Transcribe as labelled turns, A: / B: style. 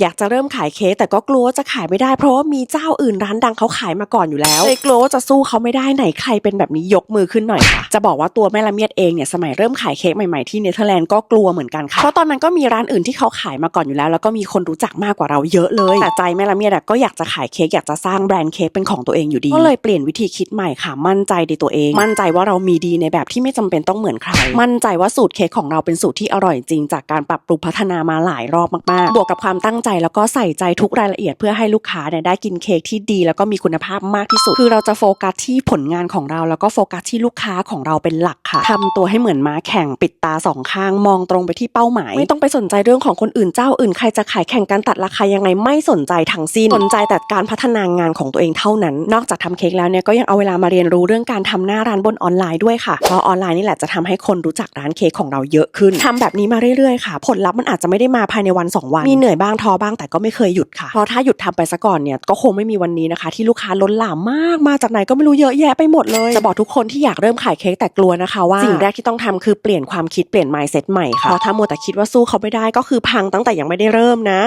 A: อยากจะเริ่มขายเค้กแต่ก็กลัวว่าจะขายไม่ได้ เพราะว่ามีเจ้าอื่นร้านดังเขาขายมาก่อนอยู่แล้วเลยกลัวว่าจะสู้เขาไม่ได้ไหนใครเป็นแบบนี้ยกมือขึ้นหน่อยค่ะจะบอกว่าตัวแม่ละเมียดเองเนี่ยสมัยเริ่มขายเค้กใหม่ๆที่เนเธอร์แลนด์ก็กลัวเหมือนกันค่ะเพราะตอนนั้นก็มีร้านอื่นที่เขาขายมาก่อนอยู่แล้ว แล้วก็มีคนรู้จักมากกว่าเราเยอะเลยแต่ใจแม่ละเมียดอะก็อยากจะขายเค้กอยากจะสร้างแบรนด์เค้กเป็นของตัวเองอยู่ดีก็เลยเปลี่ยนวิธีคิดใหม่ค่ะ มั่นใจในตัวเอง มั่นใจว่าเรามีดีในแบบที่ไม่จำเป็นต้องเหมือนใคร มั่นใจว่าสูตรเค้กของเราเป็นสูตรที่อร่อยจริงจากการปรับปรุงพัฒนามาหลายรอบมากๆ บวกกับความตั้งใจแล้วก็ใส่ใจทุกรายละเอียดเพื่อให้ลูกค้าเนี่ยได้กินเค้กที่ดี แล้วก็มีคุณภาพมากที่สุด คือเราจะโฟกัสที่ผลงานของเราแล้วก็โฟกัสที่ลูกค้าของเราเป็นหลักค่ะทำตัวให้เหมือนม้าแข่งปิดตาสองข้างมองตรงไปที่เป้าหมาย ไม่ต้องไปสนใจเรื่องของคนอื่นเจ้าอื่นใครจะขายแข่งกันตัดราคายังไงไม่สนใจทั้งสิ้นสนใจแต่การพัฒนางานของตัวเองเท่านั้น นอกจากทำเค้กแล้วเนี่ยก็ยังเอาเวลามาเรียนรู้เรื่องการทำหน้าร้านบนออนไลน์ด้วยค่ะเพราะออนไลน์นี่แหละจะทำให้คนรู้จักร้านเค้กของเราเยอะขึ้นทำแบบนี้มาเรื่อยๆค่ะ ผลลัพธ์มันอาจจะไม่ได้มาภายในวันสองวัน มีเหนื่อยบ้างท้อบ้างแต่ก็ไม่เคยหยุดค่ะ เพราะถ้าหยุดทำไปซะก่อนเนี่ยก็คงไม่มีวันนี้นะคะ ที่ลูกค้าล้นหลามมากมาจากไหนก็ไม่รู้เยอะแยะไปหมดเลย จะบอกทุกคนที่อยากเริ่มขายเค้กแต่กลัวนะคะว่าสิ่งแรกที่ต้องทำคือเปลี่ยนความคิดเปลี่ยน mindset ใหม่ค่ะเพราะถ้ามัวแต่คิดว่าสู้เขาไม่ได้ก็คือพังตั้งแต่ยังไม่ได้เริ่มนะ